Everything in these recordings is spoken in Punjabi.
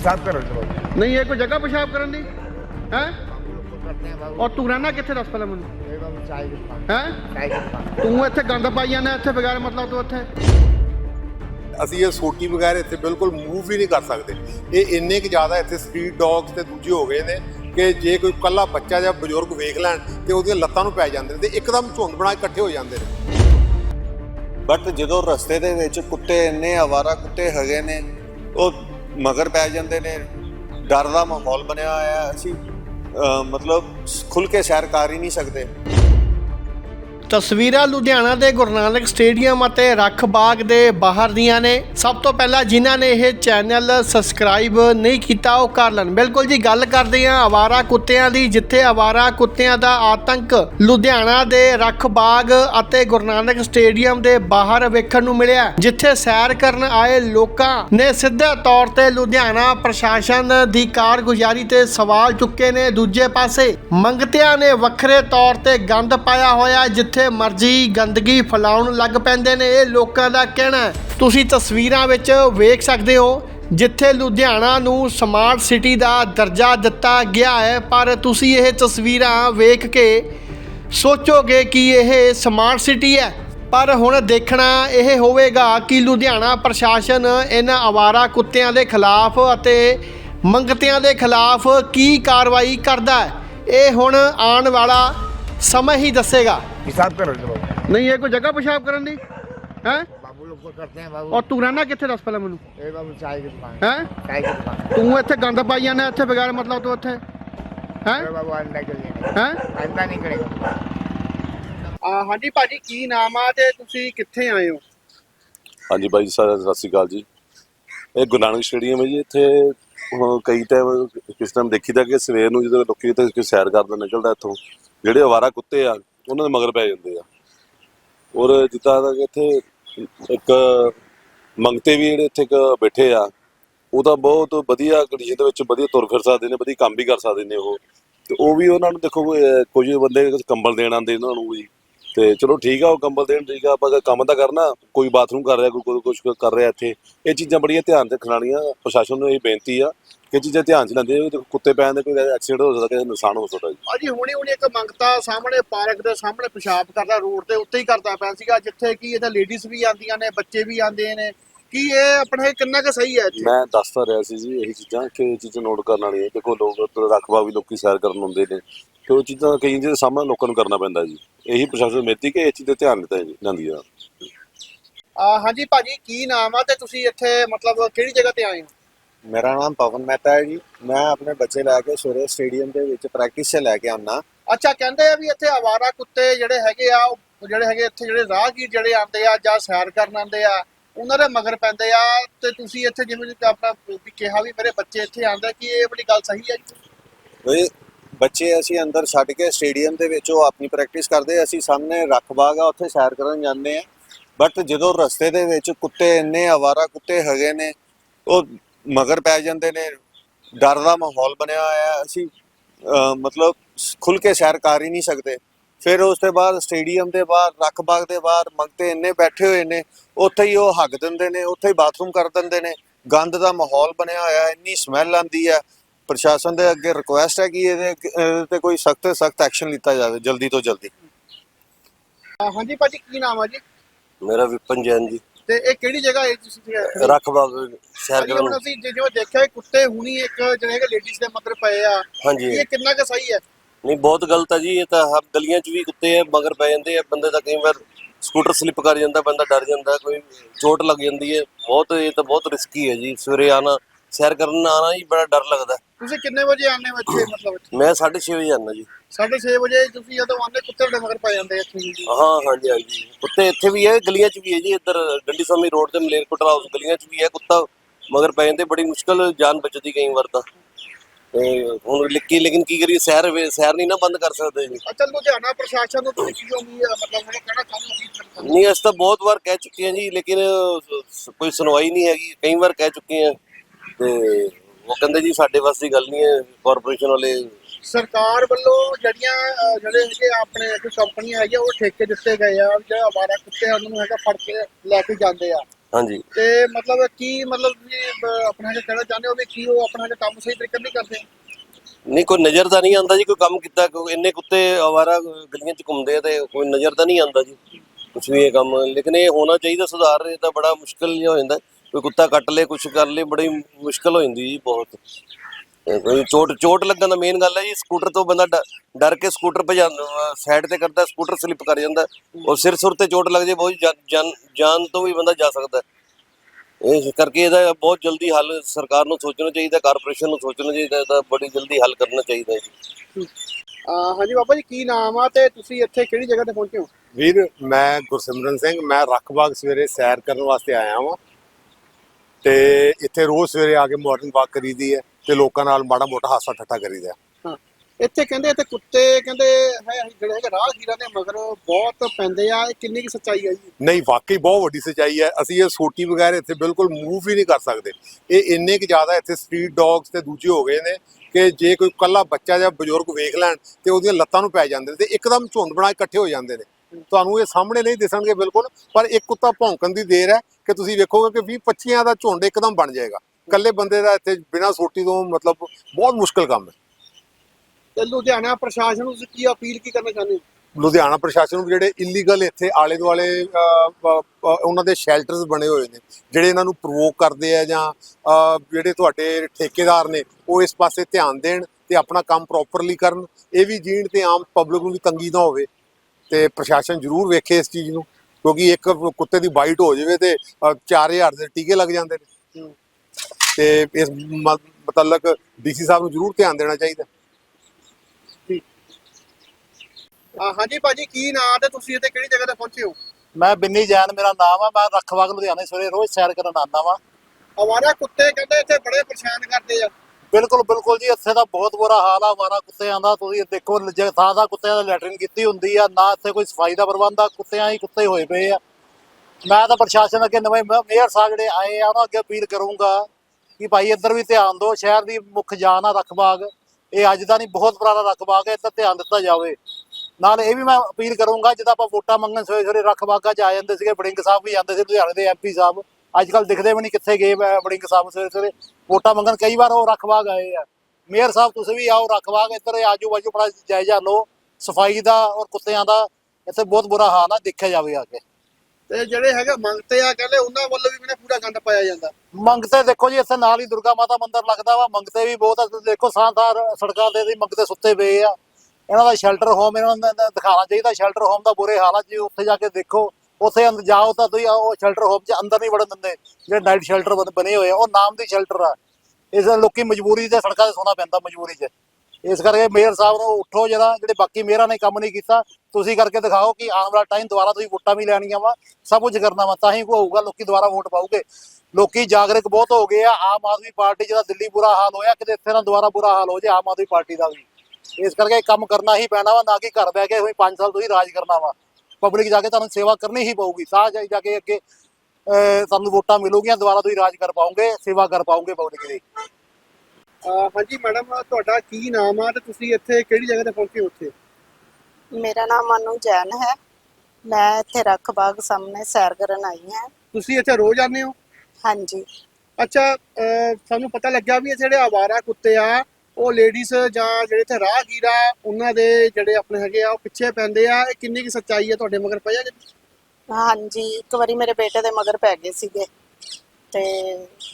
पेशाब करो चलो ਨਹੀਂ ਇਹ ਕੋਈ ਜਗ੍ਹਾ ਪਿਸ਼ਾਬ ਕਰਨ ਦੀ ਹੈ बाबू लोग तो करते हैं बाबू ਔਰ ਤੂੰ ਰਹਿਣਾ ਕਿੱਥੇ ਦੱਸ ਪਹਿਲਾਂ ਮੈਨੂੰ ये बाबू चाय की दुकान ਹੈ चाय की दुकान ਤੂੰ ਇੱਥੇ ਗੰਦ ਪਾਈ ਜਾਂਦਾ ਇੱਥੇ ਬਗੈਰ ਮਤਲਬ ਤੂੰ ਇੱਥੇ ਅਸੀਂ ਇਹ ਸੋਟੀ ਬਗੈਰ ਇੱਥੇ ਬਿਲਕੁਲ ਮੂਵ ਵੀ ਨਹੀਂ ਕਰ ਸਕਦੇ ਇਹ ਇੰਨੇ ਕੁ ਜ਼ਿਆਦਾ ਇੱਥੇ ਸਪੀਡ ਡੌਗਸ ਤੇ ਦੂਜੇ ਹੋ ਗਏ ਨੇ ਕਿ ਜੇ ਕੋਈ ਕੱਲਾ ਬੱਚਾ ਜਾਂ ਬਜ਼ੁਰਗ ਵੇਖ ਲੈਣ ਤੇ ਉਹਦੀਆਂ ਲੱਤਾਂ ਨੂੰ ਪੈ ਜਾਂਦੇ ਨੇ ਤੇ ਇੱਕਦਮ ਝੁੰਡ ਬਣਾ ਕੇ ਇਕੱਠੇ ਹੋ ਜਾਂਦੇ ਨੇ ਬਟ ਜਦੋਂ ਰਸਤੇ ਦੇ ਵਿੱਚ ਕੁੱਤੇ ਇੰਨੇ ਆਵਾਰਾ ਕੁੱਤੇ ਹੈਗੇ ਨੇ ਉਹ ਮਗਰ ਪੈ ਜਾਂਦੇ ਨੇ, ਡਰ ਦਾ ਮਾਹੌਲ ਬਣਿਆ ਹੋਇਆ ਅਸੀਂ ਮਤਲਬ ਖੁੱਲ ਕੇ ਸੈਰ ਕਰ ਹੀ ਨਹੀਂ ਸਕਦੇ। ਤਸਵੀਰਾਂ ਲੁਧਿਆਣਾ ਦੇ ਗੁਰੂ ਨਾਨਕ ਸਟੇਡੀਅਮ ਅਤੇ ਰੱਖ ਬਾਗ ਦੇ ਬਾਹਰ ਦੀਆਂ ਨੇ। ਸਭ ਤੋਂ ਪਹਿਲਾਂ ਜਿਨ੍ਹਾਂ ਨੇ ਇਹ ਚੈਨਲ ਸਬਸਕ੍ਰਾਈਬ ਨਹੀਂ ਕੀਤਾ, ਉਹ ਕਰ ਲੈਣ। ਬਿਲਕੁਲ ਜੀ, ਗੱਲ ਕਰਦੇ ਹਾਂ ਆਵਾਰਾ ਕੁੱਤਿਆਂ ਦੀ, ਜਿੱਥੇ ਆਵਾਰਾ ਕੁੱਤਿਆਂ ਦਾ ਆਤੰਕ ਲੁਧਿਆਣਾ ਦੇ ਰੱਖ ਬਾਗ ਅਤੇ ਗੁਰੂ ਨਾਨਕ ਸਟੇਡੀਅਮ ਦੇ ਬਾਹਰ ਵੇਖਣ ਨੂੰ ਮਿਲਿਆ, ਜਿੱਥੇ ਸੈਰ ਕਰਨ ਆਏ ਲੋਕਾਂ ਨੇ ਸਿੱਧੇ ਤੌਰ ਤੇ ਲੁਧਿਆਣਾ ਪ੍ਰਸ਼ਾਸਨ ਦੀ ਕਾਰਗੁਜ਼ਾਰੀ ਤੇ ਸਵਾਲ ਚੁੱਕੇ ਨੇ। ਦੂਜੇ ਪਾਸੇ ਮੰਗਤਿਆਂ ਨੇ ਵੱਖਰੇ ਤੌਰ ਤੇ ਗੰਦ ਪਾਇਆ ਹੋਇਆ, ਜਿੱਥੇ ਮਰਜ਼ੀ ਗੰਦਗੀ ਫੈਲਾਉਣ ਲੱਗ ਪੈਂਦੇ ਨੇ, ਇਹ ਲੋਕਾਂ ਦਾ ਕਹਿਣਾ ਤੁਸੀਂ ਤਸਵੀਰਾਂ ਵਿੱਚ ਵੇਖ ਸਕਦੇ ਹੋ, ਜਿੱਥੇ ਲੁਧਿਆਣਾ ਨੂੰ ਸਮਾਰਟ ਸਿਟੀ ਦਾ ਦਰਜਾ ਦਿੱਤਾ ਗਿਆ ਹੈ, ਪਰ ਤੁਸੀਂ ਇਹ ਤਸਵੀਰਾਂ ਵੇਖ ਕੇ ਸੋਚੋਗੇ ਕਿ ਇਹ ਸਮਾਰਟ ਸਿਟੀ ਹੈ। ਪਰ ਹੁਣ ਦੇਖਣਾ ਇਹ ਹੋਵੇਗਾ ਕਿ ਲੁਧਿਆਣਾ ਪ੍ਰਸ਼ਾਸਨ ਇਹਨਾਂ ਆਵਾਰਾ ਕੁੱਤਿਆਂ ਦੇ ਖਿਲਾਫ ਅਤੇ ਮੰਗਤਿਆਂ ਦੇ ਖਿਲਾਫ ਕੀ ਕਾਰਵਾਈ ਕਰਦਾ ਹੈ, ਇਹ ਹੁਣ ਆਉਣ ਵਾਲਾ ਸਮਾਂ ਹੀ ਦੱਸੇਗਾ। पेशाब करो चलो ਨਹੀਂ ਇਹ ਕੋਈ ਜਗ੍ਹਾ ਪਿਸ਼ਾਬ ਕਰਨ ਦੀ ਹੈ बाबू लोग तो करते हैं बाबू ਔਰ ਤੂੰ ਰਹਿਣਾ ਕਿੱਥੇ ਦੱਸ ਪਹਿਲਾਂ ਮੈਨੂੰ ये बाबू चाय की दुकान ਹੈ चाय की दुकान ਤੂੰ ਇੱਥੇ ਗੰਦ ਪਾਈ ਜਾਂਦਾ ਇੱਥੇ ਬਗੈਰ ਮਤਲਬ ਤੂੰ ਇੱਥੇ ਹੈ ये बाबू अंडा के लिए नहीं ਹੈ अंडा नहीं करेगा ਆ ਹਾਂਜੀ ਭਾਜੀ ਕੀ ਨਾਮ ਆ ਤੇ ਤੁਸੀਂ ਕਿੱਥੇ ਆਏ ਹੋ ਹਾਂਜੀ ਬਾਈ ਜੀ ਸਰ ਸਤਿ ਸ਼੍ਰੀ ਅਕਾਲ ਜੀ ਇਹ ਗੁਰੂ ਨਾਨਕ ਸਟੇਡੀਅਮ ਹੈ ਜੀ ਇੱਥੇ ਹੁਣ ਕਈ ਟਾਈਮ ਕਿਸ ਟਾਈਮ ਦੇਖੀਦਾ ਕਿ ਸਵੇਰ ਨੂੰ ਜਦੋਂ ਲੋਕੀ ਇੱਥੇ ਸੈਰ ਕਰਨ ਨਿਕਲਦਾ ਇੱਥੋਂ ਜਿਹੜੇ ਅਵਾਰਾ ਕੁੱਤੇ ਆ ਉਹਨਾਂ ਦੇ ਮਗਰ ਪੈ ਜਾਂਦੇ ਆ। ਔਰ ਜਿੱਦਾਂ ਦਾ ਕਿ ਇੱਥੇ ਇੱਕ ਮੰਗਤੇ ਵੀ ਜਿਹੜੇ ਇੱਥੇ ਬੈਠੇ ਆ, ਉਹ ਤਾਂ ਬਹੁਤ ਵਧੀਆ ਕੰਡੀਸ਼ਨ ਦੇ ਵਿੱਚ ਵਧੀਆ ਤੁਰ ਫਿਰ ਸਕਦੇ ਨੇ, ਵਧੀਆ ਕੰਮ ਵੀ ਕਰ ਸਕਦੇ ਨੇ ਉਹ। ਤੇ ਉਹ ਵੀ ਉਹਨਾਂ ਨੂੰ ਦੇਖੋ ਅਹ ਕੁਝ ਬੰਦੇ ਕੰਬਲ ਦੇਣ ਆਉਂਦੇ ਉਹਨਾਂ ਨੂੰ ਵੀ। ਤੇ ਚਲੋ ਠੀਕ ਆ ਉਹ ਕੰਬਲ ਦੇਣ ਠੀਕ ਆ ਆਪਾਂ ਕੰਮ ਤਾਂ ਕਰਨਾ ਕੋਈ ਬਾਥਰੂਮ ਕਰ ਰਿਹਾ ਕੋਈ ਕੁਝ ਕਰ ਰਿਹਾ ਇੱਥੇ ਇਹ ਚੀਜ਼ਾਂ ਬੜੀਆਂ ਧਿਆਨ ਤੇ ਖਣਾਣੀਆਂ ਪ੍ਰਸ਼ਾਸਨ ਨੂੰ ਇਹ ਬੇਨਤੀ ਆ ਕਿ ਚੀਜ਼ਾਂ ਧਿਆਨ ਚ ਲੈਂਦੇ ਹੋਏ ਕੁੱਤੇ ਪੈਣ ਦੇ ਕੋਈ ਐਕਸੀਡੈਂਟ ਹੋ ਸਕਦਾ ਕਿਸੇ ਨੁਕਸਾਨ ਹੋ ਸਕਦਾ ਜੀ। ਭਾਜੀ ਹੁਣੇ ਹੁਣੇ ਇੱਕ ਮੰਗਤਾ ਸਾਹਮਣੇ ਪਾਰਕ ਦੇ ਸਾਹਮਣੇ ਪਿਸ਼ਾਬ ਕਰਦਾ ਰੋਡ ਦੇ ਉੱਤੇ ਹੀ ਕਰਦਾ ਪਿਆ ਸੀਗਾ ਜਿੱਥੇ ਕਿ ਇਹਦਾ ਲੇਡੀਜ਼ ਵੀ ਆਉਂਦੀਆਂ ਨੇ ਬੱਚੇ ਵੀ ਆਉਂਦੇ ਨੇ ਕੀ ਇਹ ਆਪਣਾ ਇਹ ਕਿੰਨਾ ਕੁ ਸਹੀ ਹੈ ਮੈਂ ਦੱਸਦਾ ਰਿਹਾ ਸੀ ਜੀ ਇਹੀ ਚੀਜ਼ਾਂ ਕਿ ਇਹ ਚੀਜ਼ਾਂ ਨੋਟ ਕਰਨ ਵਾਲੀਆਂ ਦੇਖੋ ਲੋਕ ਰਕਬਾ ਵੀ ਲੋਕੀ ਸੈਰ ਕਰਨ ਆਉਂਦੇ ਨੇ ਤੇ ਉਹ ਚੀਜ਼ਾਂ ਕਈ ਚੀਜ਼ਾਂ ਸਾਹਮਣੇ ਲੋਕਾਂ ਨੂੰ ਕਰਨਾ ਪੈਂਦਾ ਜੀ। ਇਹੀ ਪ੍ਰਸ਼ਾਸਨ ਬੇਨਤੀ ਕਿ ਇਹ ਚੀਜ਼ ਤੇ ਧਿਆਨ ਦਿੱਤਾ ਜਾਂਦੀ ਆ। ਆ ਹਾਂਜੀ ਭਾਜੀ ਕੀ ਨਾਮ ਆ ਤੇ ਤੁਸੀਂ ਇੱਥੇ ਮਤਲਬ ਕਿਹੜੀ ਜਗ੍ਹਾ ਤੇ ਆਏ ਹੋ? ਮੇਰਾ ਨਾਮ ਪਵਨ ਮਹਿਤਾ ਹੈ ਜੀ। ਮੈਂ ਆਪਣੇ ਬੱਚੇ ਲੈ ਕੇ ਸਵੇਰੇ ਸਟੇਡੀਅਮ ਦੇ ਵਿੱਚ ਪ੍ਰੈਕਟਿਸ 'ਚ ਲੈ ਕੇ ਆਉਣਾ ਅੱਛਾ ਕਹਿੰਦੇ ਆ ਵੀ ਇੱਥੇ ਆਵਾਰਾ ਕੁੱਤੇ ਜਿਹੜੇ ਹੈਗੇ ਆ ਉਹ ਜਿਹੜੇ ਹੈਗੇ ਇੱਥੇ ਜਿਹੜੇ ਰਾਹਗੀਰ ਜਿਹੜੇ ਆਉਂਦੇ ਆ ਜਾਂ ਸੈਰ ਕਰਨ ਆਉਂਦੇ ਆ ਉਹਨਾਂ ਦੇ ਮਗਰ ਪੈਂਦੇ ਆ ਤੇ ਤੁਸੀਂ ਇੱਥੇ ਜਿਵੇਂ ਆਪਣਾ ਵੀ ਕਿਹਾ ਵੀ ਮੇਰੇ ਬੱਚੇ ਇੱਥੇ ਆਉਂਦੇ ਆ, ਕੀ ਇਹ ਬੜੀ ਗੱਲ ਸਹੀ ਹੈ ਜੀ? ਵੀ ਬੱਚੇ ਅਸੀਂ ਅੰਦਰ ਛੱਡ ਕੇ ਸਟੇਡੀਅਮ ਦੇ ਵਿੱਚ ਉਹ ਆਪਣੀ ਪ੍ਰੈਕਟਿਸ ਕਰਦੇ, ਅਸੀਂ ਸਾਹਮਣੇ ਰੱਖ ਬਾਗ ਆ, ਉੱਥੇ ਸੈਰ ਕਰਨ ਜਾਂਦੇ ਆ ਬਟ ਜਦੋਂ ਰਸਤੇ ਦੇ ਵਿੱਚ ਕੁੱਤੇ ਇੰਨੇ ਆਵਾਰਾ ਕੁੱਤੇ ਹੈਗੇ ਨੇ, ਉਹ ਮਗਰ ਪੈ ਜਾਂਦੇ ਨੇ, ਡਰ ਦਾ ਮਾਹੌਲ ਬਣਿਆ ਹੋਇਆ ਅਸੀਂ ਮਤਲਬ ਖੁੱਲ ਕੇ ਸੈਰ ਕਰ ਹੀ ਨਹੀਂ ਸਕਦੇ। ਫਿਰ ਉਸ ਤੋਂ ਬਾਅਦ ਸਟੇਡੀਅਮ ਦੇ ਬਾਹਰ, ਰੱਖ ਬਾਗ ਦੇ ਬਾਹਰ, ਮੰਗਤੇ ਇੰਨੇ ਬੈਠੇ ਹੋਏ ਨੇ, ਉੱਥੇ ਹੀ ਉਹ ਹੱਗ ਦਿੰਦੇ ਨੇ, ਉੱਥੇ ਹੀ ਬਾਥਰੂਮ ਕਰ ਦਿੰਦੇ ਨੇ। ਗੰਦ ਦਾ ਮਾਹੌਲ ਬਣਿਆ ਹੋਇਆ, ਇੰਨੀ ਸਮੈਲ ਆਉਂਦੀ ਹੈ। ਪ੍ਰਸ਼ਾਸਨ ਦੇ ਅੱਗੇ ਰਿਕੁਐਸਟ ਹੈ ਕਿ ਇਹਦੇ ਇਹਦੇ ਤੇ ਕੋਈ ਸਖਤ ਸਖਤ ਐਕਸ਼ਨ ਲਿੱਤਾ ਜਾਵੇ ਜਲਦੀ ਤੋਂ ਜਲਦੀ। ਹਾਂਜੀ ਭਾਜੀ ਕੀ ਨਾਮ ਆ ਜੀ? ਮੇਰਾ ਵਿਪਨ ਜੈਨ ਜੀ। ਤੇ ਇਹ ਕਿਹੜੀ ਜਗ੍ਹਾ ਹੈ ਤੁਸੀਂ ਇੱਥੇ? ਰੱਖ ਬਾਗ ਸੈਰ ਭਾਜੀ, ਹੁਣ ਅਸੀਂ ਜੇ- ਜਿਵੇਂ ਦੇਖਿਆ ਇਹ ਕੁੱਤੇ ਹੁਣੀ ਇੱਕ ਜਿਹੜੇ ਹੈਗੇ ਲੇਡੀਜ਼ ਦੇ ਮਗਰ ਪਏ ਆ। ਹਾਂਜੀ। ਇਹ ਕਿੰਨਾ ਕੁ ਸਹੀ ਹੈ? ਨਹੀਂ ਬਹੁਤ ਗਲਤ ਹੈ ਜੀ ਇਹ ਤਾਂ ਹਰ ਗਲੀਆਂ 'ਚ ਵੀ ਕੁੱਤੇ ਆ ਮਗਰ ਪੈ ਜਾਂਦੇ ਆ ਬੰਦੇ ਤਾਂ ਕਈ ਵਾਰ ਸਕੂਟਰ ਸਲਿੱਪ ਕਰ ਜਾਂਦਾ ਬੰਦਾ ਡਰ ਜਾਂਦਾ ਕੋਈ ਚੋਟ ਲੱਗ ਜਾਂਦੀ ਹੈ। ਬਹੁਤ ਇਹ ਤਾਂ ਬਹੁਤ ਰਿਸਕੀ ਹੈ ਜੀ ਸਵੇਰੇ ਆਣਾ ਸੈਰ ਕਰਨ ਆਣਾ ਹੀ ਬੜਾ ਡਰ ਲੱਗਦਾ। ਤੁਸੀਂ ਕਿੰਨੇ ਵਜੇ ਆਨੇ ਹੋ ਇੱਥੇ ਮਤਲਬ? ਮੈਂ 6:30 ਵਜੇ ਆਣਾ ਜੀ। 6:30 ਵਜੇ ਤੁਸੀਂ ਜਦੋਂ ਆਨੇ ਕੁੱਤੇ ਦੇ ਮਗਰ ਪੈ ਜਾਂਦੇ ਆ ਇੱਥੇ ਜੀ। ਹਾਂ ਹਾਂਜੀ ਹਾਂਜੀ। ਕੁੱਤੇ ਇੱਥੇ ਵੀ ਹੈ ਗਲੀਆਂ 'ਚ ਵੀ ਹੈ ਜੀ ਇੱਧਰ ਡੰਡੀ ਸਵਾਮੀ ਰੋਡ ਤੇ ਮਲੇਰਕੋਟਲਾ ਹਾਊਸ ਗਲੀਆਂ 'ਚ ਵੀ ਹੈ ਕੁੱਤਾ ਮਗਰ ਪੈ ਜਾਂਦੇ ਬੜੀ ਮੁਸ਼ਕਲ ਜਾਨ ਬਚਦੀ ਕਈ ਵਾਰ ਤਾਂ। ਤੇ ਹੁਣ ਲਿੱਕੀ ਲੇਕਿਨ ਕੀ ਕਰੀਏ ਸੈਰ ਸੈਰ ਨਹੀਂ ਨਾ ਬੰਦ ਕਰ ਸਕਦੇ ਜੀ। ਅੱਛਾ ਲੁਧਿਆਣਾ ਪ੍ਰਸ਼ਾਸਨ ਨੂੰ ਤੁਸੀਂ ਕੀ ਉਮੀਦ ਮਤਲਬ ਹੁਣ ਕਿਹੜਾ ਕੰਮ ਉਮੀਦ? ਨਹੀਂ ਅਸੀਂ ਤਾਂ ਬਹੁਤ ਵਾਰ ਕਹਿ ਚੁੱਕੇ ਹਾਂ ਜੀ ਲੇਕਿਨ ਕੋਈ ਸੁਣਵਾਈ ਨਹੀਂ ਹੈਗੀ ਕਈ ਵਾਰ ਕਹਿ ਚੁੱਕੇ ਹਾਂ। ਤੇ ਉਹ ਕਹਿੰਦੇ ਜੀ ਸਾਡੇ ਵੱਸ ਦੀ ਗੱਲ ਨਹੀਂ ਹੈ ਕਾਰਪੋਰੇਸ਼ਨ ਵਾਲੇ ਸਰਕਾਰ ਵੱਲੋਂ ਜਿਹੜੀਆਂ ਅਹ, ਜਿਹੜੇ ਹੈਗੇ ਆਪਣੇ ਕੋਈ ਕੰਪਨੀਆਂ ਹੈਗੀਆਂ ਉਹ ਠੇਕੇ ਦਿੱਤੇ ਗਏ ਆ ਜਿਹੜਾ ਆਵਾਰਾ ਕੁੱਤੇ ਆ ਉਹਨਾਂ ਨੂੰ ਹੈਗਾ ਫੜ ਕੇ ਲੈ ਕੇ ਜਾਂਦੇ ਆ। ਹਾਂਜੀ। ਤੇ ਮਤਲਬ ਕੀ ਮਤਲਬ ਅਹ, ਆਪਣਾ ਜੇ ਕਹਿਣਾ ਚਾਹੁੰਦੇ ਹੋ ਵੀ ਕੀ ਉਹ ਆਪਣਾ ਜੇ ਕੰਮ ਸਹੀ ਤਰੀਕੇ ਨਾਲ ਨਹੀਂ ਕਰਦੇ? ਨਹੀਂ ਕੋਈ ਨਜ਼ਰ ਤਾਂ ਨਹੀਂ ਆਉਂਦਾ ਜੀ ਕੋਈ ਕੰਮ ਕੀਤਾ ਕੋਈ ਇੰਨੇ ਕੁੱਤੇ ਆਵਾਰਾ ਗਲੀਆਂ 'ਚ ਘੁੰਮਦੇ ਆ ਤੇ ਕੋਈ ਨਜ਼ਰ ਤਾਂ ਨਹੀਂ ਆਉਂਦਾ ਜੀ ਕੁਝ ਵੀ ਇਹ ਕੰਮ। ਲੇਕਿਨ ਇਹ ਹੋਣਾ ਚਾਹੀਦਾ ਸੁਧਾਰ ਇਹ ਤਾਂ ਬੜਾ ਮੁਸ਼ਕਲ ਜਿਹਾ ਹੋ ਜਾਂਦਾ। ਕੋਈ ਕੁੱਤਾ ਕੱਟ ਲੇ ਕੁਝ ਕਰ ਲੇ ਬੜੀ ਮੁਸ਼ਕਲ ਹੋ ਜਾਂਦੀ ਜੀ ਬਹੁਤ। ਕੋਈ ਚੋਟ ਚੋਟ ਲੱਗਣ ਦਾ ਮੇਨ ਗੱਲ ਹੈ ਜੀ ਸਕੂਟਰ ਤੋਂ ਬੰਦਾ ਡਰ ਕੇ ਸਕੂਟਰ ਭਜਾ ਸਾਈਡ ਤੇ ਕਰਦਾ ਸਕੂਟਰ ਸਲਿੱਪ ਕਰ ਜਾਂਦਾ ਔਰ ਸਿਰ ਸੁਰ ਤੇ ਚੋਟ ਲੱਗ ਜੇ ਬਹੁਤ ਜਾਨ ਤੋਂ ਵੀ ਬੰਦਾ ਜਾ ਸਕਦਾ। ਇਸ ਕਰਕੇ ਇਹਦਾ ਬਹੁਤ ਜਲਦੀ ਹੱਲ ਸਰਕਾਰ ਨੂੰ ਸੋਚਣਾ ਚਾਹੀਦਾ ਕਾਰਪੋਰੇਸ਼ਨ ਨੂੰ ਸੋਚਣਾ ਚਾਹੀਦਾ ਇਹਦਾ ਬੜੀ ਜਲਦੀ ਹੱਲ ਕਰਨਾ ਚਾਹੀਦਾ ਜੀ। ਹਾਂਜੀ ਬਾਬਾ ਜੀ ਕੀ ਨਾਮ ਆ ਤੇ ਤੁਸੀਂ ਇੱਥੇ ਕਿਹੜੀ ਜਗ੍ਹਾ ਤੇ ਪਹੁੰਚੇ ਹੋ? ਵੀਰ ਮੈਂ ਗੁਰਸਿਮਰਨ ਸਿੰਘ ਮੈਂ ਰੱਖਬਾਗ ਸਵੇਰੇ ਸੈਰ ਕਰਨ ਵਾਸਤੇ ਆਇਆ ਹਾਂ ਤੇ ਇੱਥੇ ਰੋਜ਼ ਸਵੇਰੇ ਆ ਕੇ ਮਾਰਨਿੰਗ ਵਾਕ ਕਰੀਦੀ ਹੈ ਤੇ ਲੋਕਾਂ ਨਾਲ ਮਾੜਾ ਮੋਟਾ ਹਾਸਾ ਠੱਠਾ ਕਰੀਦਾ ਹੈ। ਇੱਥੇ ਕਹਿੰਦੇ ਇੱਥੇ ਕੁੱਤੇ ਕਹਿੰਦੇ ਹੈ ਜਿਹੜੇ ਹੈਗੇ ਰਾਹਗੀਰਾਂ ਦੇ ਮਗਰ ਬਹੁਤ ਪੈਂਦੇ ਆ ਇਹ ਕਿੰਨੀ ਕੀ ਸੱਚਾਈ ਹੈ ਜੀ? ਨਹੀਂ ਵਾਕਈ ਬਹੁਤ ਵੱਡੀ ਸਚਾਈ ਹੈ। ਅਸੀਂ ਇਹ ਸੋਟੀ ਵਗੈਰ ਇੱਥੇ ਬਿਲਕੁਲ ਮੂਵ ਹੀ ਨਹੀਂ ਕਰ ਸਕਦੇ। ਇਹ ਇੰਨੇ ਕੁ ਜ਼ਿਆਦਾ ਇੱਥੇ ਸਟਰੀਟ ਡੌਗਸ ਤੇ ਦੂਜੇ ਹੋ ਗਏ ਨੇ ਕਿ ਜੇ ਕੋਈ ਕੱਲਾ ਬੱਚਾ ਜਾਂ ਬਜ਼ੁਰਗ ਵੇਖ ਲੈਣ ਤੇ ਉਹਦੀਆਂ ਲੱਤਾਂ ਨੂੰ ਪੈ ਜਾਂਦੇ ਨੇ ਤੇ ਇੱਕਦਮ ਝੁੰਡ ਬਣਾ ਇਕੱਠੇ ਹੋ ਜਾਂਦੇ ਨੇ। ਤੁਹਾਨੂੰ ਇਹ ਸਾਹਮਣੇ ਨਹੀਂ ਦਿਸਣਗੇ ਬਿਲਕੁਲ ਪਰ ਇੱਕ ਕੁੱਤਾ ਭੌਂਕਣ ਦੀ ਦੇਰ ਹੈ ਕਿ ਤੁਸੀਂ ਵੇਖੋਗੇ ਕਿ 20 25 ਦਾ ਝੁੰਡ ਇੱਕਦਮ ਬਣ ਜਾਏਗਾ। ਇਕੱਲੇ ਬੰਦੇ ਦਾ ਇੱਥੇ ਬਿਨਾਂ ਸੋਟੀ ਤੋਂ ਮਤਲਬ ਬਹੁਤ ਮੁਸ਼ਕਲ ਕੰਮ ਹੈ। ਤੇ ਲੁਧਿਆਣਾ ਪ੍ਰਸ਼ਾਸਨ ਨੂੰ ਕੀ ਅਪੀਲ ਕੀ ਕਰਨਾ ਚਾਹੁੰਦੇ ਹੋ? ਲੁਧਿਆਣਾ ਪ੍ਰਸ਼ਾਸਨ ਨੂੰ ਜਿਹੜੇ ਇਲੀਗਲ ਇੱਥੇ ਆਲੇ ਦੁਆਲੇ ਉਹਨਾਂ ਦੇ ਸ਼ੈਲਟਰਸ ਬਣੇ ਹੋਏ ਨੇ ਜਿਹੜੇ ਇਹਨਾਂ ਨੂੰ ਪ੍ਰੋਵੋਕ ਕਰਦੇ ਆ ਜਾਂ ਜਿਹੜੇ ਤੁਹਾਡੇ ਠੇਕੇਦਾਰ ਨੇ ਉਹ ਇਸ ਪਾਸੇ ਧਿਆਨ ਦੇਣ ਤੇ ਆਪਣਾ ਕੰਮ ਪ੍ਰੋਪਰਲੀ ਕਰਨ। ਇਹ ਵੀ ਜੀਣ ਤੇ ਆਮ ਪਬਲਿਕ ਨੂੰ ਵੀ ਤੰਗੀ ਨਾ ਹੋਵੇ। ਤੇ ਪ੍ਰਸ਼ਾਸਨ ਜ਼ਰੂਰ ਵੇਖੇ ਇਸ ਚੀਜ਼ ਨੂੰ ਕਿਉਂਕਿ ਇੱਕ ਕੁੱਤੇ ਦੀ ਬਾਈਟ ਹੋ ਜਾਵੇ ਤੇ ਅਹ, 4000 ਦੇ ਟੀਕੇ ਲੱਗ ਜਾਂਦੇ ਨੇ। ਤੇ ਇਸ ਮੁਤਲਕ ਡੀਸੀ ਸਾਹਿਬ ਨੂੰ ਜ਼ਰੂਰ ਧਿਆਨ ਦੇਣਾ ਚਾਹੀਦਾ। ਹਾਂਜੀ ਭਾਜੀ ਕੀ ਨਾਮ ਤੇ ਤੁਸੀਂ ਇੱਥੇ ਕਿਹੜੀ ਜਗ੍ਹਾ ਤੇ ਪਹੁੰਚੇ ਹੋ? ਮੈਂ ਬਿੰਨੀ ਜੈਨ ਮੇਰਾ ਨਾਮ ਆ ਮੈਂ ਰੱਖਵਾਗ ਲੁਧਿਆਣੇ ਸਵੇਰੇ ਰੋਜ਼ ਸੈਰ ਕਰਨ ਆਉਂਦਾ ਵਾਂ। ਅਵਾਰਾ ਕੁੱਤੇ ਕਹਿੰਦੇ ਇੱਥੇ ਬੜੇ ਪਰੇਸ਼ਾਨ ਕਰਦੇ ਆ। ਬਿਲਕੁਲ ਬਿਲਕੁਲ ਜੀ, ਇੱਥੇ ਦਾ ਬਹੁਤ ਬੁਰਾ ਹਾਲ ਆ, ਮਾਰਾ ਕੁੱਤਿਆਂ ਦਾ। ਤੁਸੀਂ ਦੇਖੋ ਜੇ ਥਾਂ ਦਾ ਕੁੱਤਿਆਂ ਦਾ ਲੈਟਰਿੰਗ ਕੀਤੀ ਹੁੰਦੀ ਆ, ਨਾ ਇੱਥੇ ਕੋਈ ਸਫ਼ਾਈ ਦਾ ਪ੍ਰਬੰਧ ਆ, ਕੁੱਤਿਆਂ ਹੀ ਕੁੱਤੇ ਹੋਏ ਪਏ ਆ। ਮੈਂ ਤਾਂ ਪ੍ਰਸ਼ਾਸਨ ਅੱਗੇ ਨਵੇਂ ਮ- ਮੇਅਰ ਸਾਹਿਬ ਜਿਹੜੇ ਆਏ ਆ, ਉਹਨਾਂ ਅੱਗੇ ਅਪੀਲ ਕਰੂੰਗਾ ਕਿ ਭਾਈ ਇੱਧਰ ਵੀ ਧਿਆਨ ਦਿਓ, ਸ਼ਹਿਰ ਦੀ ਮੁੱਖ ਜਾਨ ਆ ਰੱਖਬਾਗ ਇਹ ਅੱਜ ਦਾ ਨਹੀਂ, ਬਹੁਤ ਪੁਰਾਣਾ ਰੱਖਬਾਗ ਹੈ ਇੱਥੇ ਧਿਆਨ ਦਿੱਤਾ ਜਾਵੇ। ਨਾਲ ਇਹ ਵੀ ਮੈਂ ਅਪੀਲ ਕਰੂੰਗਾ, ਜਦੋਂ ਆਪਾਂ ਵੋਟਾਂ ਮੰਗਣ ਸਵੇਰੇ ਸਵੇਰੇ ਰੱਖਬਾਗਾ 'ਚ ਆ ਜਾਂਦੇ ਸੀਗੇ, ਬੜਿੰਗ ਸਾਹਿਬ ਵੀ ਜਾਂਦੇ ਸੀ, ਲੁਧਿਆਣੇ ਦੇ ਐਮਪੀ ਸਾਹਿਬ। ਅੱਜ ਕੱਲ ਦਿਖਦੇ ਵੀ ਨਹੀਂ ਕਿੱਥੇ ਗਏ ਬੜਿੰਗ ਸਾਹਿਬ ਸਵੇਰੇ ਸਵੇਰੇ। ਵੋਟਾਂ ਮੰਗਣ ਕਈ ਵਾਰ ਉਹ ਰੱਖਬਾਗ ਆਏ ਆ। ਮੇਅਰ ਸਾਹਿਬ ਤੁਸੀਂ ਵੀ ਆਓ ਰੱਖਬਾਗ ਇੱਧਰ ਆਜੂ ਬਾਜੂ ਬੜਾ ਜਾਇਜ਼ਾ ਲਓ। ਸਫ਼ਾਈ ਦਾ ਔਰ ਕੁੱਤਿਆਂ ਦਾ ਇੱਥੇ ਬਹੁਤ ਬੁਰਾ ਹਾਲ ਆ ਦੇਖਿਆ ਜਾਵੇ ਆ ਕੇ। ਤੇ ਜਿਹੜੇ ਹੈਗੇ ਮੰਗਤੇ ਆ ਕਹਿੰਦੇ ਉਹਨਾਂ ਵੱਲੋਂ ਵੀ ਮੈਨੂੰ ਪੂਰਾ ਗੰਦ ਪਾਇਆ ਜਾਂਦਾ। ਮੰਗਤੇ ਦੇਖੋ ਜੀ ਇੱਥੇ ਨਾਲ ਹੀ ਦੁਰਗਾ ਮਾਤਾ ਮੰਦਿਰ ਲੱਗਦਾ ਵਾ ਮੰਗਤੇ ਵੀ ਬਹੁਤ ਆ। ਤੁਸੀਂ ਦੇਖੋ ਸਾਂਸਾਰ ਸੜਕਾਂ ਤੇ ਵੀ ਮੰਗਤੇ ਸੁੱਤੇ ਪਏ ਆ। ਇਹਨਾਂ ਦਾ ਸ਼ੈਲਟਰ ਹੋਮ ਇਹਨਾਂ ਨੂੰ ਦ- ਦਿਖਾਉਣਾ ਚਾਹੀਦਾ ਸ਼ੈਲਟਰ ਹੋਮ ਦਾ ਬੁਰੇ ਹਾਲ ਆ। ਜੀ ਉੱਥੇ ਜਾ ਕੇ ਦੇਖੋ ਉੱਥੇ ਅੰਦਰ ਜਾਓ ਤਾਂ ਤੁਸੀਂ ਉਹ ਸ਼ੈਲਟਰ ਹੋਮ 'ਚ ਅੰਦਰ ਨਹੀਂ ਵੜਨ ਦਿੰਦੇ, ਜਿਹੜੇ ਨਾਈਟ ਸ਼ੈਲਟਰ ਬਣੇ ਹੋਏ ਆ, ਉਹ ਨਾਮ ਦੀ ਸ਼ੈਲਟਰ ਆ। ਇਸ ਨਾਲ ਲੋਕੀ ਮਜਬੂਰੀ ਤੇ ਸੜਕਾਂ ਤੇ ਸੋਣਾ ਪੈਂਦਾ ਮਜਬੂਰੀ 'ਚ। ਇਸ ਕਰਕੇ ਮੇਅਰ ਸਾਹਿਬ ਨੂੰ ਉੱਠੋ ਜਰਾ, ਜਿਹੜੇ ਬਾਕੀ ਮੇਅਰਾਂ ਨੇ ਕੰਮ ਨਹੀਂ ਕੀਤਾ, ਤੁਸੀਂ ਕਰਕੇ ਦਿਖਾਓ ਕਿ ਆਉਣ ਵਾਲਾ ਟਾਈਮ ਦੁਬਾਰਾ ਤੁਸੀਂ ਵੋਟਾਂ ਵੀ ਲੈਣੀਆਂ ਵਾ, ਸਭ ਕੁਝ ਕਰਨਾ ਵਾ, ਤਾਂ ਹੀ ਕੋ ਹੋਊਗਾ, ਲੋਕੀ ਦੁਬਾਰਾ ਵੋਟ ਪਾਉਗੇ ਲੋਕੀ ਜਾਗਰੂਕ ਬਹੁਤ ਹੋ ਗਏ ਆ, ਆਮ ਆਦਮੀ ਪਾਰਟੀ ਜਿਹੜਾ ਦਿੱਲੀ ਬੁਰਾ ਹਾਲ ਹੋਇਆ, ਕਿਤੇ ਇੱਥੇ ਨਾ ਦੁਬਾਰਾ ਬੁਰਾ ਹਾਲ ਹੋ ਜਾਏ ਆਮ ਆਦਮੀ ਪਾਰਟੀ ਦਾ ਵੀ। ਇਸ ਕਰਕੇ ਕੰਮ ਕਰਨਾ ਹੀ ਪੈਣਾ ਵਾ, ਨਾ ਕਿ ਘਰ ਬਹਿ ਕੇ ਤੁਸੀਂ 5 ਸਾਲ ਤੁਸੀਂ ਰਾਜ ਕਰਨਾ ਵਾ। ਪਬਲਿਕ ਜਾ ਕੇ ਤੁਹਾਨੂੰ ਸੇਵਾ ਕਰਨੀ ਹੀ ਪਊਗੀ ਤਾਂ ਜਾ ਜਾ ਕੇ ਅੱਗੇ ਤੁਹਾਨੂੰ ਵੋਟਾਂ ਮਿਲੂਗੀਆਂ ਦੁਬਾਰਾ ਤੁਸੀਂ ਰਾਜ ਕਰ ਪਾਓਗੇ ਸੇਵਾ ਕਰ ਪਾਓਗੇ ਪਬਲਿਕ ਦੀ। ਹਾਂਜੀ ਮੈਡਮ ਤੁਹਾਡਾ ਕੀ ਨਾਮ ਆ ਤੇ ਤੁਸੀਂ ਇੱਥੇ ਕਿਹੜੀ ਜਗ੍ਹਾ ਤੇ ਪਹੁੰਚੇ ਹੋ ਉੱਥੇ? ਮੇਰਾ ਨਾਮ ਅਨੂ ਜੈਨ ਹੈ। ਮੈਂ ਇੱਥੇ ਰੱਖ ਬਾਗ ਸਾਹਮਣੇ ਸੈਰ ਕਰਨ ਆਈ ਹਾਂ। ਤੁਸੀਂ ਇੱਥੇ ਰੋਜ਼ ਆਉਂਦੇ ਹੋ? ਹਾਂਜੀ। ਅੱਛਾ ਸਾਨੂੰ ਪਤਾ ਲੱਗਿਆ ਵੀ ਇਹ ਜਿਹੜੇ ਆਵਾਰਾ ਕੁੱਤੇ ਆ ਉਹ ਲੇਡੀਜ਼ ਜਾਂ ਜਿਹੜੇ ਇੱਥੇ ਰਾਹਗੀਰ ਆ ਉਹਨਾਂ ਦੇ ਜਿਹੜੇ ਆਪਣੇ ਹੈਗੇ ਆ ਉਹ ਪਿੱਛੇ ਪੈਂਦੇ ਆ। ਇਹ ਕਿੰਨੀ ਕੀ ਸੱਚਾਈ ਆ ਤੁਹਾਡੇ ਮਗਰ ਪਿਆ ਜੀ ਹਾਂਜੀ ਇੱਕ ਵਾਰੀ ਮੇਰੇ ਬੇਟੇ ਦੇ ਮਗਰ ਪੈ ਗਏ ਸੀਗੇ। ਤੇ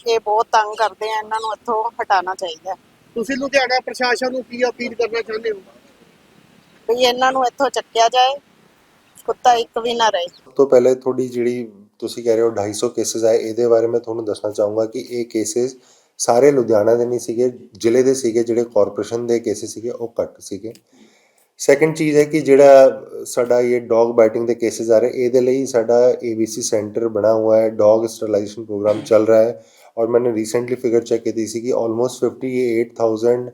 ਇਹ ਬਹੁਤ ਤੰਗ ਕਰਦੇ ਆ ਇਹਨਾਂ ਨੂੰ ਇੱਥੋਂ ਹਟਾਉਣਾ ਚਾਹੀਦਾ। ਤੁਸੀਂ ਲੁਧਿਆਣਾ ਪ੍ਰਸ਼ਾਸਨ ਨੂੰ ਕੀ ਅਪੀਲ ਕਰਨਾ ਚਾਹੁੰਦੇ ਹੋ? ਵੀ ਇਹਨਾਂ ਨੂੰ ਇੱਥੋਂ ਚੱਕਿਆ ਜਾਏ ਕੁੱਤਾ ਇੱਕ ਵੀ ਨਾ ਰਹੇ। ਸਭ ਤੋਂ ਪਹਿਲੇ ਤੁਹਾਡੀ ਜਿਹੜੀ ਤੁਸੀਂ ਕਹਿ ਰਹੇ ਹੋ 250 ਕੇਸਿਸ ਆਏ ਇਹਦੇ ਬਾਰੇ ਮੈਂ ਤੁਹਾਨੂੰ ਦੱਸਣਾ ਚਾਹੂੰਗਾ ਕਿ ਇਹ ਕੇਸਿਸ ਸਾਰੇ ਲੁਧਿਆਣਾ ਦੇ ਨਹੀਂ ਸੀਗੇ ਜ਼ਿਲ੍ਹੇ ਦੇ ਸੀਗੇ ਜਿਹੜੇ ਕਾਰਪੋਰੇਸ਼ਨ ਦੇ ਕੇਸਿਸ ਸੀਗੇ ਉਹ ਘੱਟ ਸੀਗੇ ਸੈਕੰਡ ਚੀਜ਼ ਹੈ ਕਿ ਜਿਹੜਾ ਸਾਡਾ ਇਹ ਡੌਗ ਬਾਈਟਿੰਗ ਦੇ ਕੇਸਿਸ ਆ ਰਹੇ ਇਹਦੇ ਲਈ ਸਾਡਾ ABC ਸੈਂਟਰ ਬਣਾ हुआ है डॉग स्टरलाइजेशन प्रोग्राम चल रहा है और मैंने रिसेंटली फिगर चेक की थी कि ऑलमोस्ट 58000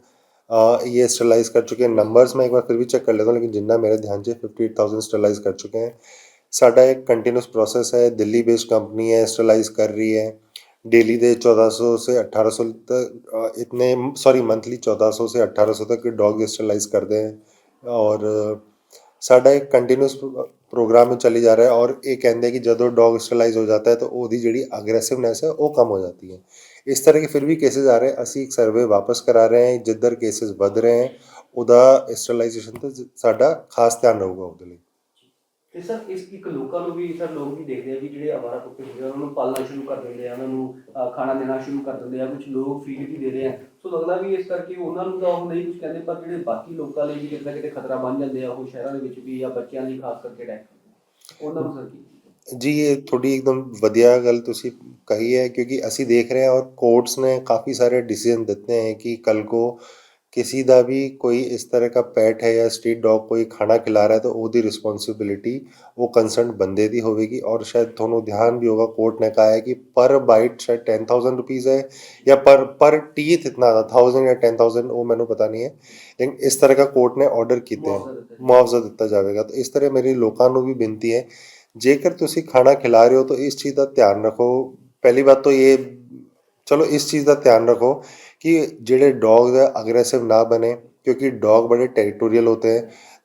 ये स्टरलाइज कर चुके हैं नंबर्स मैं एक बार फिर भी चेक कर लेता हूँ लेकिन जितना मेरे ध्यान से 58000 स्टरलाइज कर चुके हैं ਸਾਡਾ ਇੱਕ ਕੰਟੀਨਿਊਸ ਪ੍ਰੋਸੈਸ ਹੈ ਦਿੱਲੀ ਬੇਸਡ ਕੰਪਨੀ है स्टरलाइज कर रही है डेली दे 1400 से 1800 तक इतने सॉरी मंथली 1400 से 1800 तक डॉग स्टरलाइज करते हैं ਔਰ ਸਾਡਾ ਇੱਕ ਕੰਟੀਨਿਊਸ ਪ੍ਰੋਗਰਾਮ ਚੱਲੀ ਜਾ ਰਿਹਾ ਔਰ ਇਹ ਕਹਿੰਦੇ ਕਿ ਜਦੋਂ ਡੌਗ ਸਟਰਲਾਈਜ਼ ਹੋ ਜਾਂਦਾ ਹੈ ਤਾਂ ਉਹਦੀ ਜਿਹੜੀ ਅਗਰੈਸਿਵਨੈਸ ਹੈ ਉਹ ਕਮ ਹੋ ਜਾਂਦੀ ਹੈ ਇਸ ਤਰ੍ਹਾਂ ਦੇ ਫਿਰ ਵੀ ਕੇसेस ਆ ਰਹੇ ਅਸੀਂ ਇੱਕ ਸਰਵੇ ਵਾਪਸ ਕਰਾ ਰਹੇ ਹਾਂ ਜਿੱਧਰ ਕੇसेस ਵੱਧ ਰਹੇ ਹਨ ਉਹਦਾ ਸਟਰਲਾਈਜ਼ੇਸ਼ਨ ਤੇ ਸਾਡਾ ਖਾਸ ਧਿਆਨ ਰਹੂਗਾ ਉਹਦੇ ਲਈ ਤੇ ਸਰ ਇਸ ਇੱਕ ਲੋਕਾਂ ਨੂੰ ਵੀ ਸਰ ਲੋਕ ਵੀ ਦੇਖਦੇ ਆ ਵੀ ਜਿਹੜੇ ਆਵਾਰਾ ਕੁੱਤੇ ਹੁੰਦੇ ਆ ਉਹਨਾਂ ਨੂੰ ਪਾਲਣਾ ਸ਼ੁਰੂ ਕਰ ਦਿੰਦੇ ਆ ਉਹਨਾਂ ਨੂੰ ਅਹ, ਖਾਣਾ ਦੇਣਾ ਸ਼ੁਰੂ ਕਰ ਦਿੰਦੇ ਆ ਕੁਝ ਲੋਕ ਫੀਡ ਵੀ ਦੇ ਰਹੇ ਆ ਸੋ ਲੱਗਦਾ ਵੀ ਇਸ ਕਰਕੇ ਉਹਨਾਂ ਨੂੰ ਤਾਂ ਉਹ ਨਹੀਂ ਕੁਝ ਕਹਿੰਦੇ ਪਰ ਜਿਹੜੇ ਬਾਕੀ ਲੋਕਾਂ ਲਈ ਵੀ ਕਿਤੇ ਨਾ ਕਿਤੇ ਖਤਰਾ ਬਣ ਜਾਂਦੇ ਆ ਉਹ ਸ਼ਹਿਰਾਂ ਦੇ ਵਿੱਚ ਵੀ ਜਾਂ ਬੱਚਿਆਂ ਲਈ ਖਾਸ ਕਰਕੇ ਅਟੈਕ ਉਹਨਾਂ ਨੂੰ ਸਰ ਕੀ ਜੀ ਇਹ ਤੁਹਾਡੀ ਇੱਕਦਮ ਵਧੀਆ ਗੱਲ ਤੁਸੀਂ ਕਹੀ ਹੈ क्योंकि ਅਸੀਂ ਦੇਖ ਰਹੇ ਹਾਂ और कोर्ट्स ने काफ़ी सारे डिसीजन देते हैं कि कल को किसी ਦਾ ਵੀ ਕੋਈ ਇਸ ਤਰ੍ਹਾਂ ਦਾ ਪੈਟ ਹੈ ਜਾਂ ਸਟਰੀਟ ਡੌਗ ਕੋਈ ਖਾਣਾ ਖਿਲਾ ਰਹਾ ਹੈ ਤਾਂ ਉਹਦੀ ਰਿਸਪੌਂਸਿਬਿਲਿਟੀ ਉਹ ਕੰਸਰਨਡ ਬੰਦੇ ਦੀ ਹੋਵੇਗੀ ਔਰ ਸ਼ਾਇਦ ਤੁਹਾਨੂੰ ਧਿਆਨ ਵੀ ਹੋਗਾ ਕੋਰਟ ਨੇ ਕਹਾ ਹੈ ਕਿ ਪਰ ਬਾਈਟ ਸ਼ਾਇਦ 10000 ਰੁਪੀਸ ਹੈ ਜਾਂ ਪਰ ਪਰ ਟੀਥ ਇਤਨਾ ਦਾ 1000 ਜਾਂ 10000 ਉਹ ਮੈਨੂੰ ਪਤਾ ਨਹੀਂ ਹੈ ਲੇਕਿਨ ਇਸ ਤਰ੍ਹਾਂ ਦਾ ਕੋਰਟ ਨੇ ਆਰਡਰ ਕੀਤੇ ਹੈ ਮੁਆਵਜ਼ਾ ਦਿੱਤਾ ਜਾਵੇਗਾ ਤਾਂ ਇਸ ਤਰ੍ਹਾਂ ਮੇਰੀ ਲੋਕਾਂ ਨੂੰ ਵੀ ਬੇਨਤੀ ਹੈ ਜੇਕਰ ਤੁਸੀਂ ਖਾਣਾ ਖਿਲਾ ਰਹੇ ਹੋ ਤਾਂ ਇਸ ਚੀਜ਼ ਦਾ ਧਿਆਨ ਰੱਖੋ ਪਹਿਲੀ ਬਾਤ ਤਾਂ ਇਹ ਚਲੋ ਇਸ ਚੀਜ਼ ਦਾ ਧਿਆਨ ਰੱਖੋ कि ਜਿਹੜੇ डॉग्स है अग्रेसिव ना बने क्योंकि डॉग बड़े टेरिटोरियल होते हैं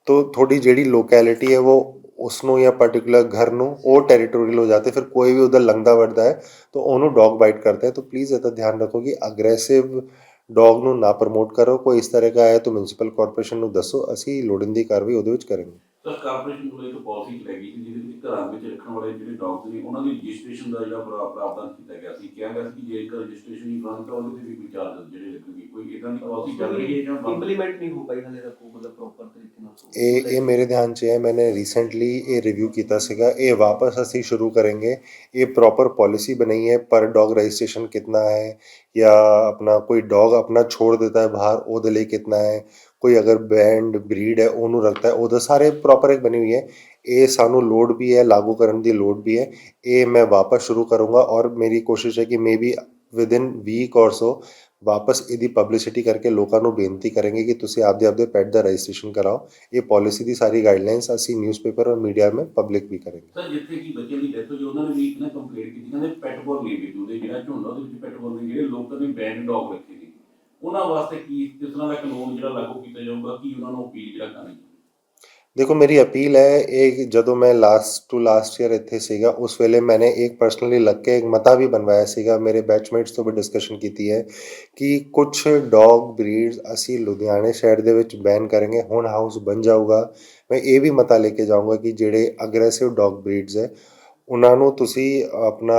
तो थोड़ी ਜਿਹੜੀ ਲੋਕੈਲਿਟੀ ਹੈ ਉਹ ਉਸ ਨੂੰ ਜਾਂ ਪਾਰਟਿਕੂਲਰ ਘਰ ਨੂੰ ਉਹ ਟੈਰੀਟੋਰੀਅਲ ਹੋ ਜਾਂਦੇ ਫਿਰ ਕੋਈ ਵੀ ਉਧਰ ਲੰਘਦਾ ਵੜਦਾ ਹੈ ਤਾਂ ਉਹਨੂੰ ਡੌਗ ਬਾਈਟ ਕਰਦਾ ਹੈ ਤਾਂ ਪਲੀਜ਼ ਇਹਦਾ ਧਿਆਨ ਰੱਖੋ ਕਿ ਅਗਰੈਸਿਵ ਡੌਗ ਨੂੰ ਨਾ ਪ੍ਰਮੋਟ ਕਰੋ ਕੋਈ ਇਸ ਤਰ੍ਹਾਂ ਦਾ ਹੈ ਤਾਂ ਮਿਊਨਿਸਪਲ ਕਾਰਪੋਰੇਸ਼ਨ ਨੂੰ ਦੱਸੋ ਅਸੀਂ ਲੋੜੀਂਦੀ ਕਾਰਵਾਈ ਉਹਦੇ ਵਿੱਚ ਕਰਾਂਗੇ ਤਾਂ ਕਾਰਪੋਰੇਸ਼ਨ ਕੋਲ ਇੱਕ ਪਾਲਿਸੀ ਚਲਾਈ ਸੀ ਜਿਹਦੇ ਵਿੱਚ ਘਰਾਂ ਵਿੱਚ ਰੱਖਣ ਵਾਲੇ ਜਿਹੜੇ ਡੌਗਸ ਨੇ ਉਹਨਾਂ ਦੀ ਰਜਿਸਟ੍ਰੇਸ਼ਨ ਦਾ ਜਿਹੜਾ ਪ੍ਰਾਵਧਾਨ ਕੀਤਾ ਗਿਆ ਸੀ ਕਿਹਾ ਗਿਆ ਸੀ ਕਿ ਜੇਕਰ ਰਜਿਸਟ੍ਰੇਸ਼ਨ ਹੀ ਬੰਦ ਤਾਂ ਉਹਦੇ ਤੇ ਵੀ ਕੋਈ ਚਾਰਜ ਜਿਹੜੇ ਲੱਗਣਗੇ ਕੋਈ ਇਦਾਂ ਦੀ ਪਾਲਿਸੀ ਚੱਲ ਰਹੀ ਹੈ ਜਾਂ ਇੰਪਲੀਮੈਂਟ ਨਹੀਂ ਹੋ ਪਾਈ ਹਲੇ ਤੱਕ ਮਤਲਬ ਪ੍ਰੋਪਰ ਤਰੀਕੇ ਨਾਲ ਇਹ ਇਹ ਮੇਰੇ ਧਿਆਨ 'ਚ ਹੈ ਮੈਨੇ ਰੀਸੈਂਟਲੀ ਇਹ ਰਿਵਿਊ ਕੀਤਾ ਸੀਗਾ ਇਹ ਵਾਪਸ ਅਸੀਂ ਸ਼ੁਰੂ ਕਰਾਂਗੇ ਇਹ ਪ੍ਰੋਪਰ ਪਾਲਿਸੀ ਬਣਾਈ ਹੈ ਪਰ ਡੌਗ ਰਜਿਸਟ੍ਰੇਸ਼ਨ ਕਿੰਨਾ ਹੈ या अपना कोई डॉग अपना छोड़ देता है बाहर ओदले कितना है ਕੋਈ ਅਗਰ ਬੈਂਡ ਬਰੀਡ ਹੈ, ਉਹਨੂੰ ਰੱਖਦਾ ਹੈ ਉਹਦਾ ਸਾਰੇ ਪ੍ਰੋਪਰ ਇੱਕ ਬਣੀ ਹੋਈ ਹੈ। ਇਹ ਸਾਨੂੰ ਲੋਡ ਵੀ ਹੈ, ਲਾਗੂ ਕਰਨ ਦੀ ਲੋਡ ਵੀ ਹੈ। ਇਹ ਮੈਂ ਵਾਪਸ ਸ਼ੁਰੂ ਕਰੂੰਗਾ ਔਰ ਮੇਰੀ ਕੋਸ਼ਿਸ਼ ਹੈ ਕਿ ਮੇਬੀ ਵਿਦ ਇਨ ਵੀਕ ਔਰ ਸੋ ਵਾਪਸ ਇਹਦੀ ਪਬਲਿਸਿਟੀ ਕਰਕੇ ਲੋਕਾਂ ਨੂੰ ਬੇਨਤੀ ਕਰਾਂਗੇ ਕਿ ਤੁਸੀਂ ਆਪਦੇ ਆਪਦੇ ਪੈਟ ਦਾ ਰਜਿਸਟ੍ਰੇਸ਼ਨ ਕਰਾਓ। ਇਹ ਪਾਲਿਸੀ ਦੀ ਸਾਰੀ ਗਾਈਡਲਾਈਨਸ ਅਸੀਂ ਨਿਊਜ਼ਪੇਪਰ ਔਰ ਮੀਡੀਆ में ਪਬਲਿਕ ਵੀ ਕਰਾਂਗੇ। ਸਰ, ਜਿੱਥੇ ਕਿ ਬੱਚਿਆਂ ਦੀ ਡੈਥ ਹੋਈ, ਉਹਨਾਂ ਨੇ ਵੀ ਇੱਕ ਨਾ ਕੰਪਲੇਂਟ ਕੀਤੀ, ਕਹਿੰਦੇ ਪੈਟ ਬੋਲ ਨਹੀਂ ਵੇਚੂਦੇ ਜਿਹੜਾ ਝੁੰਡਾ ਉਹਦੇ ਵਿੱਚ ਪੈਟ ਬੋਲ ਨੇ, ਜਿਹੜੇ ਲੋਕਾਂ ਨੇ ਬੈਂਡ ਡੌਗ ਰੱਖੇ। ਉਹਨਾਂ ਵਾਸਤੇ ਕੀ ਕਿਸ ਤਰ੍ਹਾਂ ਦਾ ਕਾਨੂੰਨ ਜਿਹੜਾ ਲਾਗੂ ਕੀਤਾ ਜਾਊਗਾ, ਕੀ ਉਹਨਾਂ ਨੂੰ ਅਪੀਲ ਜਿਹੜਾ ਕਰਨੀ ਦੇਖੋ, ਮੇਰੀ ਅਪੀਲ ਹੈ, ਇਹ ਜਦੋਂ ਮੈਂ ਲਾਸਟ ਟੂ ਲਾਸਟ ਈਅਰ ਇੱਥੇ ਸੀਗਾ, ਉਸ ਵੇਲੇ ਮੈंने ਇੱਕ ਪਰਸਨਲੀ ਲੱਗ ਕੇ ਇੱਕ ਮਤਾ ਵੀ ਬਣਵਾਇਆ ਸੀਗਾ, ਮੇਰੇ ਬੈਚਮੇਟਸ ਤੋਂ ਵੀ ਡਿਸਕਸ਼ਨ ਕੀਤੀ ਹੈ ਕਿ ਕੁਝ ਡੌਗ ਬਰੀਡਸ ਅਸੀਂ ਲੁਧਿਆਣੇ ਸ਼ਹਿਰ ਦੇ ਵਿੱਚ ਬੈਨ ਕਰਾਂਗੇ, ਹੁਣ ਹਾਊਸ ਬਣ ਜਾਊਗਾ। ਮੈਂ ਇਹ ਵੀ ਮਤਾ ਲੈ ਕੇ ਜਾਊਂਗਾ ਕਿ ਜਿਹੜੇ ਅਗਰੈਸਿਵ ਡੌਗ ਬਰੀਡਸ ਹੈ, ਉਹਨਾਂ ਨੂੰ ਤੁਸੀਂ ਆਪਣਾ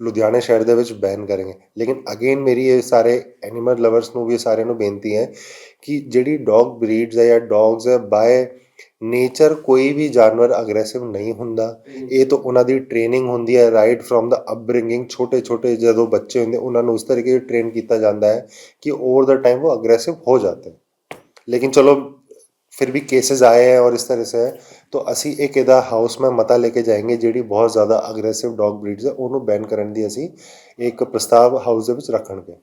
ਲੁਧਿਆਣਾ ਸ਼ਹਿਰ ਦੇ ਵਿੱਚ ਬੈਨ ਕਰਨਗੇ ਲੇਕਿਨ ਅਗੇਨ ਮੇਰੀ ਇਹ ਸਾਰੇ ਐਨੀਮਲ ਲਵਰਸ ਨੂੰ ਵੀ ਸਾਰਿਆਂ ਨੂੰ ਬੇਨਤੀ ਹੈ ਕਿ ਜਿਹੜੀ ਡੌਗ ਬਰੀਡਸ ਹੈ ਜਾਂ ਡੌਗਸ ਹੈ ਬਾਏ ਨੇਚਰ ਕੋਈ ਵੀ ਜਾਨਵਰ ਅਗਰੈਸਿਵ ਨਹੀਂ ਹੁੰਦਾ। ਇਹ ਤਾਂ ਉਹਨਾਂ ਦੀ ਟ੍ਰੇਨਿੰਗ ਹੁੰਦੀ ਹੈ ਰਾਈਟ ਫਰਮ ਦਾ ਅਪਬ੍ਰਿੰਗਿੰਗ ਛੋਟੇ ਛੋਟੇ ਜਦੋਂ ਬੱਚੇ ਹੁੰਦੇ ਉਹਨਾਂ ਨੂੰ ਉਸ ਤਰੀਕੇ ਟ੍ਰੇਨ ਕੀਤਾ ਜਾਂਦਾ ਹੈ ਕਿ ਓਵਰ ਦਾ ਟਾਈਮ ਉਹ ਅਗਰੈਸਿਵ ਹੋ ਜਾਂਦੇ ਲੇਕਿਨ ਚਲੋ ਫਿਰ ਵੀ ਕੇसेस ਆਏ हैं और इस तरह से है, तो ਅਸੀਂ ਇੱਕ ਇਹਦਾ ਹਾਊਸ ਮੈਂ ਮਤਾ ਲੈ ਕੇ ਜਾਏਗੇ ਜਿਹੜੀ ਬਹੁਤ ਜ਼ਿਆਦਾ ਅਗਰੈਸਿਵ ਡੌਗ ਬਰੀਡਸ ਹੈ ਉਹਨੂੰ ਬੈਨ ਕਰਨ ਦੀ ਅਸੀਂ ਇੱਕ ਪ੍ਰਸਤਾਵ ਹਾਊਸ ਦੇ ਵਿੱਚ ਰੱਖਣਗੇ